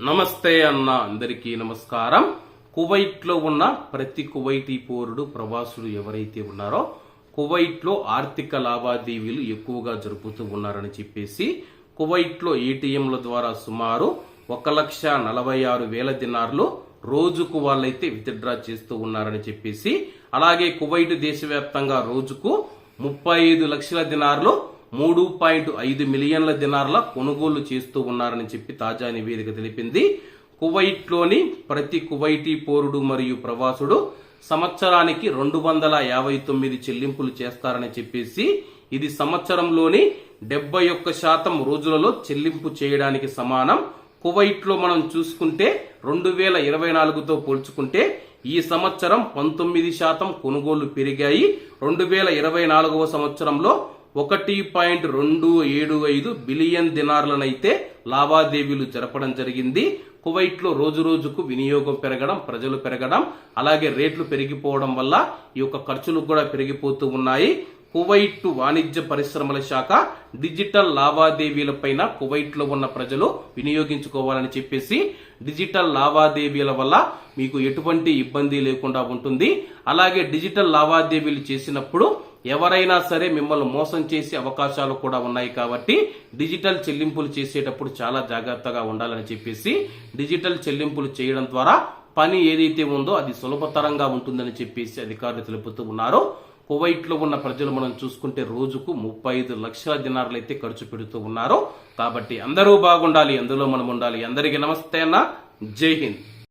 నమస్తే అన్న అందరికీ నమస్కారం. కువైట్లో ఉన్న ప్రతి కువైటీ పౌరుడు ప్రవాసులు ఎవరైతే ఉన్నారో కువైట్లో ఆర్థిక లావాదేవీలు ఎక్కువగా జరుపుతూ ఉన్నారని చెప్పేసి కువైట్లో ఏటీఎంల ద్వారా సుమారు ఒక లక్ష నలభై ఆరు వేల దినార్లు రోజుకు వాళ్ళైతే విత్డ్రా చేస్తూ ఉన్నారని చెప్పేసి అలాగే కువైట్ దేశవ్యాప్తంగా రోజుకు ముప్పై ఐదు లక్షల దినార్లు మూడు పాయింట్ ఐదు మిలియన్ల దినార్ల కొనుగోలు చేస్తూ ఉన్నారని చెప్పి తాజా నివేదిక తెలిపింది. కువైట్లోని ప్రతి కువైటీ పౌరుడు మరియు ప్రవాసుడు సంవత్సరానికి రెండు వందల యాభై తొమ్మిది చెల్లింపులు చేస్తారని చెప్పేసి ఇది సంవత్సరంలోని డెబ్బై ఒక్క శాతం రోజులలో చెల్లింపు చేయడానికి సమానం. కువైట్లో మనం చూసుకుంటే రెండు వేల ఇరవై నాలుగుతో పోల్చుకుంటే ఈ సంవత్సరం పంతొమ్మిది శాతం కొనుగోళ్ళు పెరిగాయి. రెండు వేల ఇరవై నాలుగవ సంవత్సరంలో ఒకటి పాయింట్ రెండు ఏడు ఐదు బిలియన్ దినార్లనైతే లావాదేవీలు జరపడం జరిగింది. కువైట్లో రోజు రోజుకు వినియోగం పెరగడం ప్రజలు పెరగడం అలాగే రేట్లు పెరిగిపోవడం వల్ల ఈ యొక్క ఖర్చులు కూడా పెరిగిపోతూ ఉన్నాయి. కువైట్ వాణిజ్య పరిశ్రమల శాఖ డిజిటల్ లావాదేవీలపైన కువైట్లో ఉన్న ప్రజలు వినియోగించుకోవాలని చెప్పేసి డిజిటల్ లావాదేవీల వల్ల మీకు ఎటువంటి ఇబ్బంది లేకుండా ఉంటుంది. అలాగే డిజిటల్ లావాదేవీలు చేసినప్పుడు ఎవరైనా సరే మిమ్మల్ని మోసం చేసే అవకాశాలు కూడా ఉన్నాయి కాబట్టి డిజిటల్ చెల్లింపులు చేసేటప్పుడు చాలా జాగ్రత్తగా ఉండాలని చెప్పేసి డిజిటల్ చెల్లింపులు చేయడం ద్వారా పని ఏదైతే ఉందో అది సులభతరంగా ఉంటుందని చెప్పేసి అధికారులు తెలుపుతూ ఉన్నారు. కువైట్లో ఉన్న ప్రజలు మనం చూసుకుంటే రోజుకు ముప్పై ఐదు లక్షల దినారులు అయితే ఖర్చు పెడుతూ ఉన్నారు. కాబట్టి అందరూ బాగుండాలి అందులో మనం ఉండాలి. అందరికీ నమస్తే అన్న. జై హింద్.